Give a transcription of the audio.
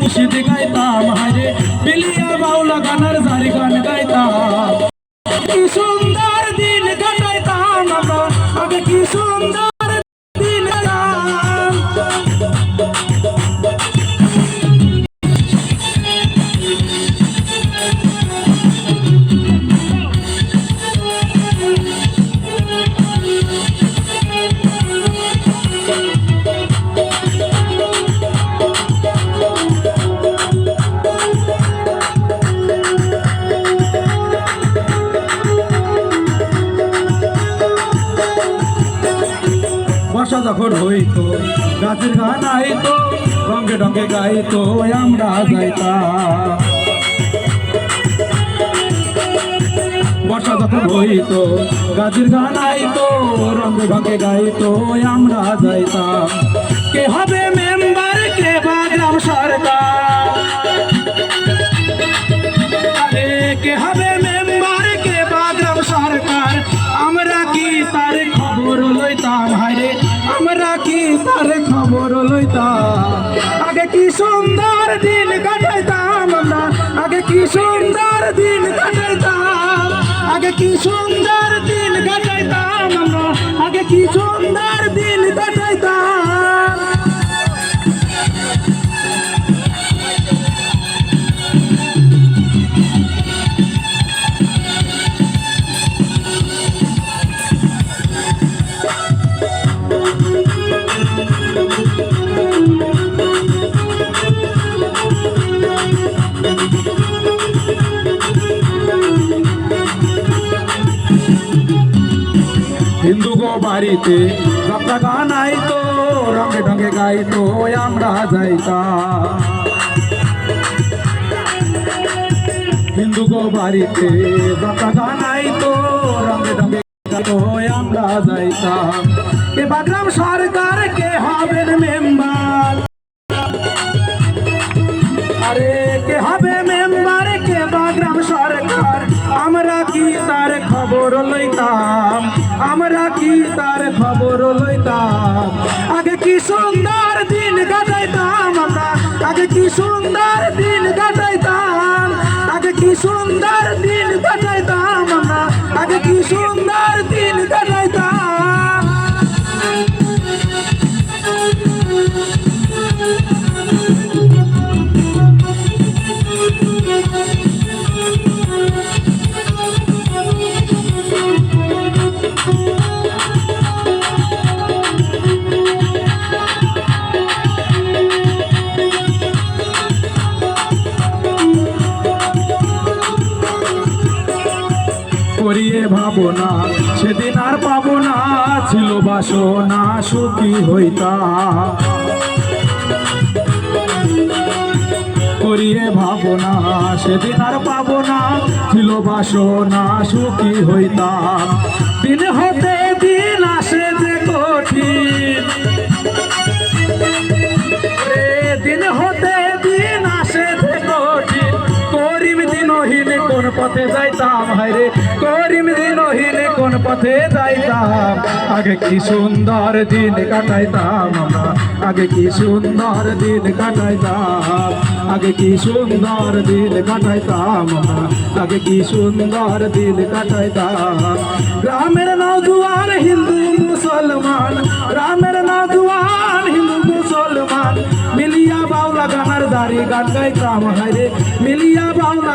মুর্শিদ গাইতাম হারে মিলিয়া বাউলা গানের জারি গান গাইতাম। কি সুন্দর বর্ষা যখন হইতো গাছের গান আইতো রঙে ঢঙ্গে গাইতো, আমরা যাইতাম বর্ষা যখন হইতো গাছের গান আইতো রঙে ঢঙ্গে গাইতো, আমরা যাইতাম কে হবে মেম্বার কি তার খবর লইতাম? আগে কি সুন্দর দিন কাটাইতাম আমরা? আগে কি সুন্দর দিন কাটাইতাম? আগে কি সুন্দর দিন হিন্দু গো বাড়িতে যাত্রা গান আইতো রঙে ঢঙে গাইতো আমরা যাইতা হিন্দু গো বাড়িতে যাত্রা গান আইতো রঙে ঢঙে গাইতো আমরা যাইতাম। কে বাগরাম সরকার কে হবেন মেম্বার আরে কে হবে মেম্বার কে বাগ্রাম সরকার? আমরা কি তার খবর লইতাম? আমরা কি তার খবর লইতাম? আগে কি সুন্দর দিন কাটাইতাম আগে কি সুন্দর দিন করিয়ে ভাবো না সেদিন আর পাবো না ছিল বাসনা, সুখী হইতা। করিয়ে ভাবো ভাবনা, সেদিন আর পাবো না ছিল বাসনা, সুখী হইতা। দিন হতে দিন আসে যে কঠিন পথে যাইতাম, হায়রে করিম দিনহীন কোন পথে যাইতাম। আগে কি সুন্দর দিন কাটাইতাম আমরা, আগে কি সুন্দর দিন কাটাইতাম। আগে কি সুন্দর দিন কাটাইতাম আমরা, আগে কি সুন্দর দিন কাটাইতাম। গ্রামের নৌজুয়ান হিন্দু মুসলমান গ্রামের নৌজুয়ান হিন্দু মুসলমান। মিলিয়া বাউলা গানার দাড়ি গান গাইতাম, হায়রে মিলিয়া বাউলা